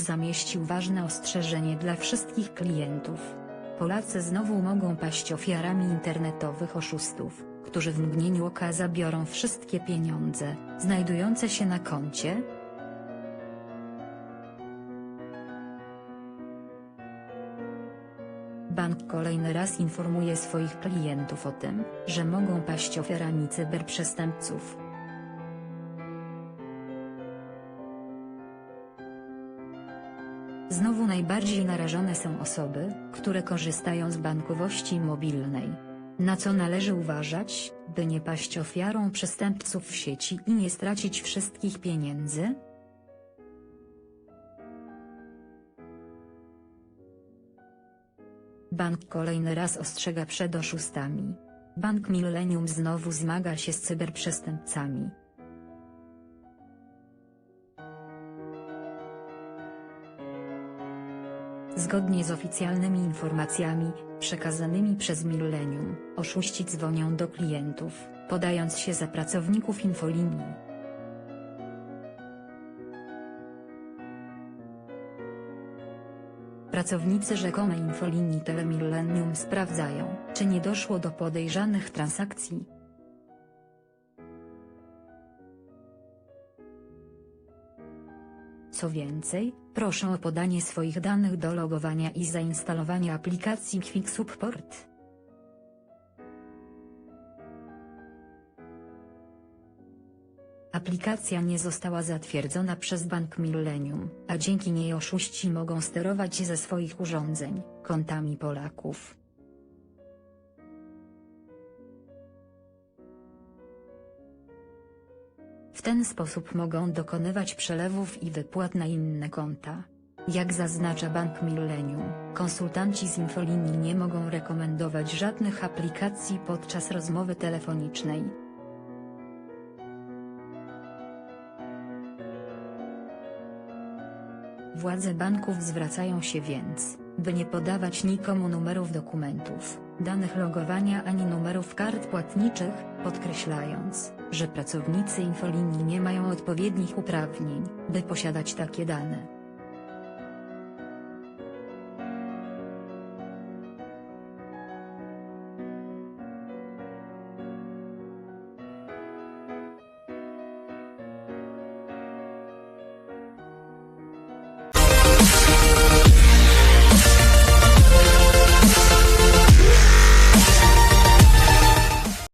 zamieścił ważne ostrzeżenie dla wszystkich klientów. Polacy znowu mogą paść ofiarami internetowych oszustów, którzy w mgnieniu oka zabiorą wszystkie pieniądze, znajdujące się na koncie, Bank kolejny raz informuje swoich klientów o tym, że mogą paść ofiarami cyberprzestępców. Znowu najbardziej narażone są osoby, które korzystają z bankowości mobilnej. Na co należy uważać, by nie paść ofiarą przestępców w sieci i nie stracić wszystkich pieniędzy? Bank kolejny raz ostrzega przed oszustami. Bank Millennium znowu zmaga się z cyberprzestępcami. Zgodnie z oficjalnymi informacjami, przekazanymi przez Millennium, oszuści dzwonią do klientów, podając się za pracowników infolinii. Pracownicy rzekomej infolinii Telemillennium sprawdzają, czy nie doszło do podejrzanych transakcji. Co więcej, proszę o podanie swoich danych do logowania i zainstalowania aplikacji Quick Support. Aplikacja nie została zatwierdzona przez Bank Millennium, a dzięki niej oszuści mogą sterować ze swoich urządzeń, kontami Polaków. W ten sposób mogą dokonywać przelewów i wypłat na inne konta. Jak zaznacza Bank Millennium, konsultanci z infolinii nie mogą rekomendować żadnych aplikacji podczas rozmowy telefonicznej. Władze banków zwracają się więc, by nie podawać nikomu numerów dokumentów, danych logowania ani numerów kart płatniczych, podkreślając, że pracownicy infolinii nie mają odpowiednich uprawnień, by posiadać takie dane.